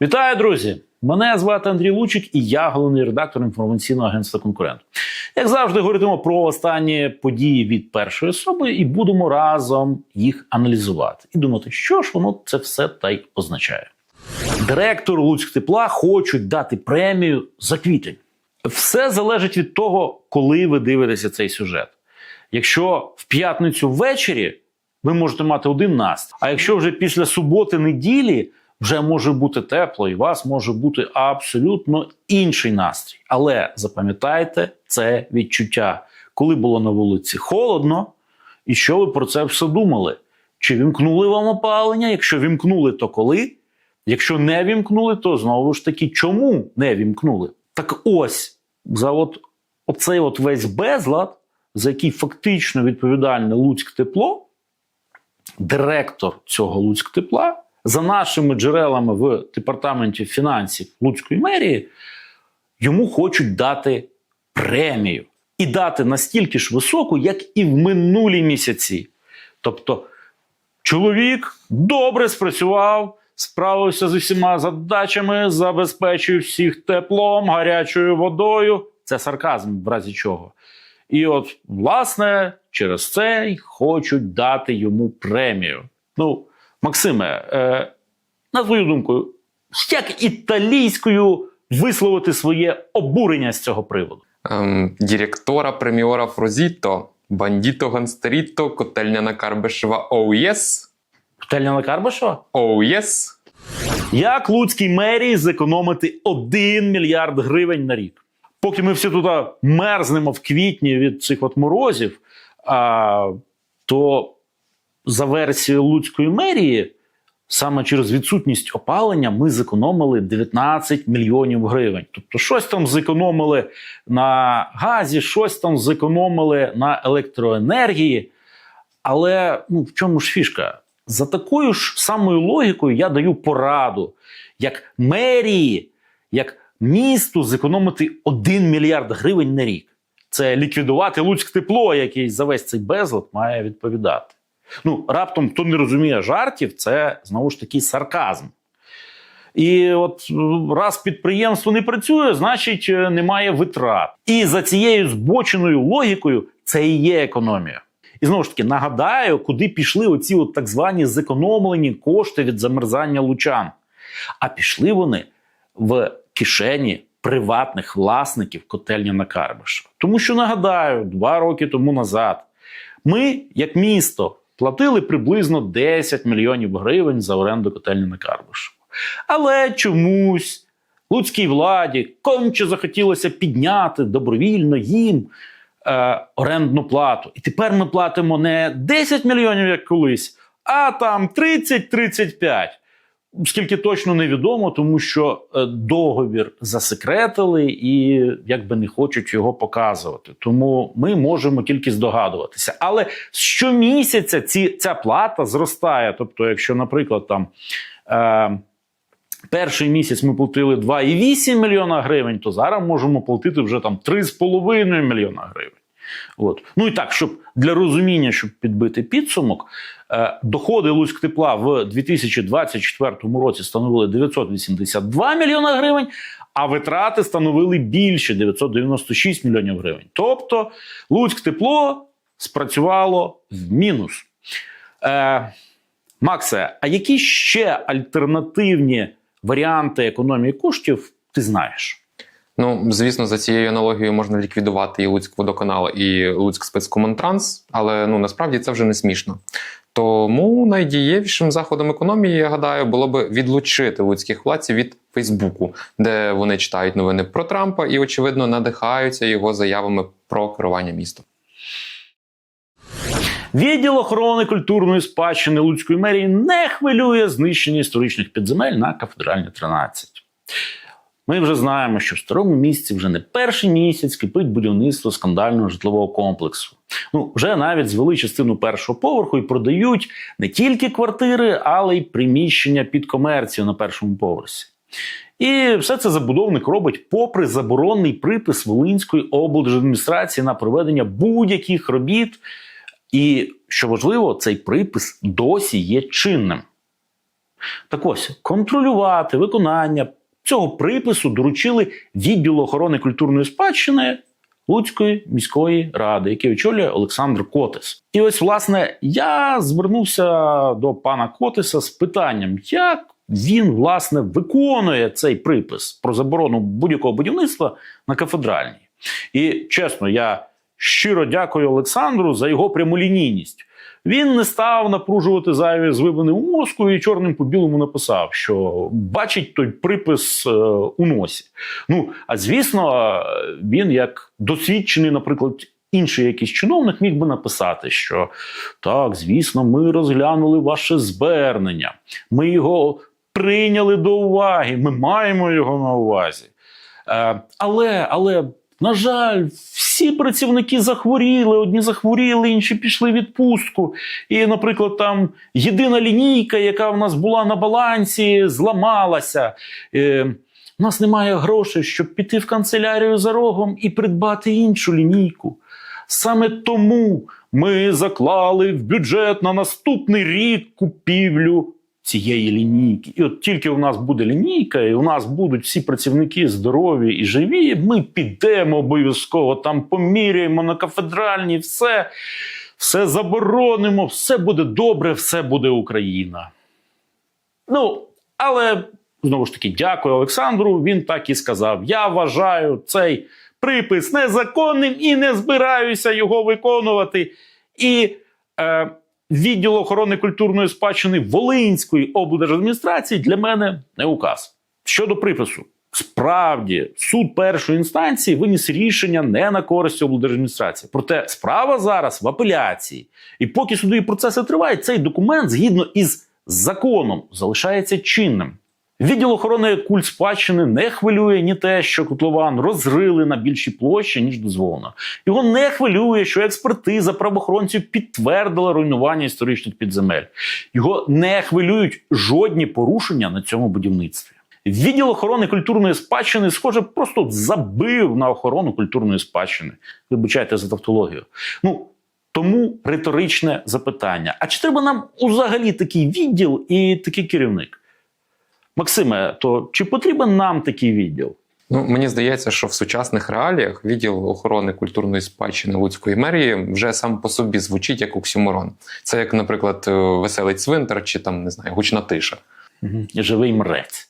Вітаю, друзі! Мене звати Андрій Лучик, і я головний редактор інформаційного агентства Конкурент. Як завжди, говоритимо про останні події від першої особи і будемо разом їх аналізувати і думати, що ж воно це все та й означає. Директор Луцьктепла хочуть дати премію за квітень. Все залежить від того, коли ви дивитеся цей сюжет. Якщо в п'ятницю ввечері ви можете мати один настрій, а якщо вже після суботи неділі вже може бути тепло, і у вас може бути абсолютно інший настрій. Але запам'ятайте це відчуття, коли було на вулиці холодно, і що ви про це все думали? Чи вімкнули вам опалення? Якщо вімкнули, то коли? Якщо не вімкнули, то знову ж таки, чому не вімкнули? Так ось за от оцей от весь безлад, за який фактично відповідальне Луцьк тепло, директор цього Луцьк тепла, за нашими джерелами в департаменті фінансів Луцької мерії, йому хочуть дати премію. І дати настільки ж високу, як і в минулі місяці. Тобто, чоловік добре спрацював, справився з усіма задачами, забезпечив всіх теплом, гарячою водою. Це сарказм, в разі чого. І от, власне, через це й хочуть дати йому премію. Ну, Максиме, е, на твою думку, як італійською висловити своє обурення з цього приводу? Ем, директора преміора Фрозіто, бандіто Ганстеріто, котельняна Карбишева оу єс, Тельняна Карбашева? оу єс. Як Луцькій мерії зекономити 1 мільярд гривень на рік? Поки ми всі туди мерзнемо в квітні від цих от морозів, а, то за версією Луцької мерії, саме через відсутність опалення, ми зекономили 19 мільйонів гривень. Тобто, щось там зекономили на газі, щось там зекономили на електроенергії. Але ну, в чому ж фішка? За такою ж самою логікою я даю пораду, як мерії, як місту зекономити 1 мільярд гривень на рік. Це ліквідувати Луцьк тепло, який за весь цей безлад має відповідати. Ну, раптом, хто не розуміє жартів, це знову ж таки сарказм. І от раз підприємство не працює, значить е, немає витрат. І за цією збоченою логікою це і є економія. І знову ж таки нагадаю, куди пішли оці от так звані зекономлені кошти від замерзання лучан. А пішли вони в кишені приватних власників котельня на Карбишева. Тому що нагадаю, два роки тому назад ми, як місто, платили приблизно 10 мільйонів гривень за оренду котельні на Карбишево. Але чомусь луцькій владі конче захотілося підняти добровільно їм е, орендну плату. І тепер ми платимо не 10 мільйонів, як колись, а там 30-35. Скільки точно невідомо, тому що е, договір засекретили і якби не хочуть його показувати. Тому ми можемо тільки здогадуватися. Але щомісяця ці, ця плата зростає. Тобто, якщо, наприклад, там. Е, Перший місяць ми платили 2,8 мільйона гривень, то зараз можемо платити вже там 3,5 мільйона гривень. От. Ну і так, щоб для розуміння, щоб підбити підсумок, е, доходи Луцьк тепла в 2024 році становили 982 мільйона гривень, а витрати становили більше 996 мільйонів гривень. Тобто Луцьк тепло спрацювало в мінус. Е, Максе, а які ще альтернативні варіанти економії коштів ти знаєш? Ну, звісно, за цією аналогією можна ліквідувати і Луцьк водоканал, і Луцьк спецкомунтранс, але ну насправді це вже не смішно. Тому найдієвішим заходом економії, я гадаю, було би відлучити луцьких владців від Фейсбуку, де вони читають новини про Трампа і, очевидно, надихаються його заявами про керування містом. Відділ охорони культурної спадщини Луцької мерії не хвилює знищення історичних підземель на кафедральні 13. Ми вже знаємо, що в старому місці вже не перший місяць кипить будівництво скандального житлового комплексу. Ну, вже навіть звели частину першого поверху і продають не тільки квартири, але й приміщення під комерцію на першому поверсі. І все це забудовник робить попри заборонний припис Волинської облдержадміністрації на проведення будь-яких робіт. І що важливо, цей припис досі є чинним. Так ось контролювати виконання цього припису доручили відділу охорони культурної спадщини Луцької міської ради, який очолює Олександр Котис. І ось, власне, я звернувся до пана Котиса з питанням, як він власне виконує цей припис про заборону будь-якого будівництва на кафедральній. І чесно, я щиро дякую Олександру за його прямолінійність. Він не став напружувати зайві звивини у мозку і чорним по білому написав, що бачить той припис е, у носі. Ну, а звісно, він, як досвідчений, наприклад, інший якийсь чиновник, міг би написати, що так, звісно, ми розглянули ваше звернення, ми його прийняли до уваги, ми маємо його на увазі. Е, але, але, на жаль, всі працівники захворіли, одні захворіли, інші пішли в відпустку. І, наприклад, там єдина лінійка, яка в нас була на балансі, зламалася. Е, у нас немає грошей, щоб піти в канцелярію за рогом і придбати іншу лінійку. Саме тому ми заклали в бюджет на наступний рік купівлю цієї лінійки. І от тільки у нас буде лінійка, і у нас будуть всі працівники здорові і живі, ми підемо обов'язково там поміряємо на кафедральній, все, все заборонимо, все буде добре, все буде Україна. Ну, але знову ж таки, дякую Олександру. Він так і сказав: я вважаю цей припис незаконним і не збираюся його виконувати. І е, відділ охорони культурної спадщини Волинської облдержадміністрації для мене не указ. Щодо припису, справді суд першої інстанції виніс рішення не на користь облдержадміністрації. Проте справа зараз в апеляції. І поки судові процеси тривають, цей документ згідно із законом залишається чинним. Відділ охорони культ спадщини не хвилює ні те, що котлован розрили на більшій площі, ніж дозволено. Його не хвилює, що експертиза правоохоронців підтвердила руйнування історичних підземель. Його не хвилюють жодні порушення на цьому будівництві. Відділ охорони культурної спадщини, схоже, просто забив на охорону культурної спадщини. Вибачайте за тавтологію. Ну тому риторичне запитання: а чи треба нам взагалі такий відділ і такий керівник? Максиме, то чи потрібен нам такий відділ? Ну, мені здається, що в сучасних реаліях відділ охорони культурної спадщини Луцької мерії вже сам по собі звучить як оксюморон. Це як, наприклад, е, веселий цвинтар чи там не знаю, гучна тиша. Угу. Живий мрець.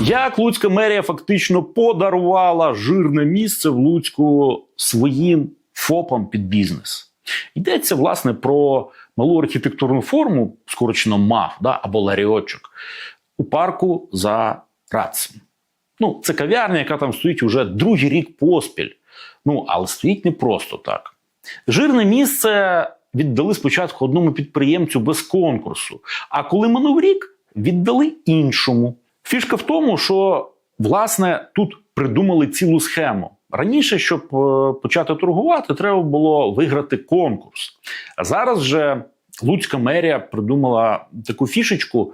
Як Луцька мерія фактично подарувала жирне місце в Луцьку своїм ФОПам під бізнес. Йдеться, власне, про малу архітектурну форму, скорочено МАФ да, або ларіочок, у парку за Рацем. Ну, це кав'ярня, яка там стоїть уже другий рік поспіль. Ну, але стоїть не просто так. Жирне місце віддали спочатку одному підприємцю без конкурсу. А коли минув рік, віддали іншому. Фішка в тому, що власне тут придумали цілу схему. Раніше, щоб е, почати торгувати, треба було виграти конкурс. А зараз же Луцька мерія придумала таку фішечку.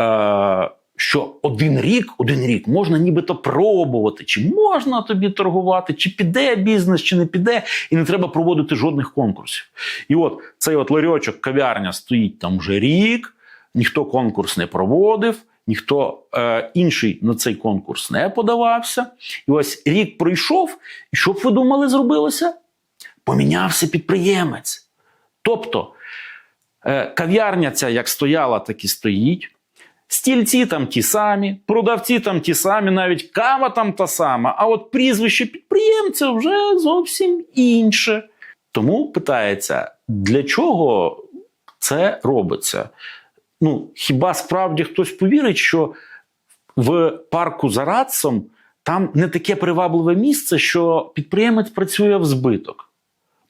Е, що один рік, один рік можна нібито пробувати, чи можна тобі торгувати, чи піде бізнес, чи не піде, і не треба проводити жодних конкурсів. І от цей от ларьочок, кав'ярня стоїть там вже рік, ніхто конкурс не проводив, ніхто е, інший на цей конкурс не подавався. І ось рік пройшов, і що б ви думали, зробилося? Помінявся підприємець. Тобто е, кав'ярня ця як стояла, так і стоїть. Стільці там ті самі, продавці там ті самі, навіть кава там та сама, а от прізвище підприємця вже зовсім інше. Тому питається, для чого це робиться? Ну, хіба справді хтось повірить, що в парку за Радцом там не таке привабливе місце, що підприємець працює в збиток?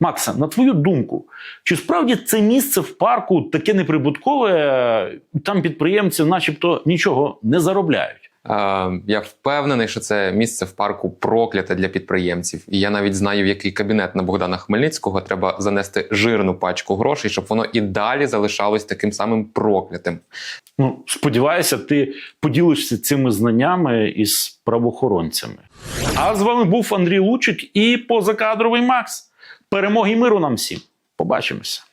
Макса, на твою думку, чи справді це місце в парку таке неприбуткове, там підприємці, начебто, нічого не заробляють? Я впевнений, що це місце в парку прокляте для підприємців. І я навіть знаю, в який кабінет на Богдана Хмельницького треба занести жирну пачку грошей, щоб воно і далі залишалось таким самим проклятим. Ну, сподіваюся, ти поділишся цими знаннями із правоохоронцями. А з вами був Андрій Лучик і позакадровий Макс. Перемоги і миру нам всім. Побачимося.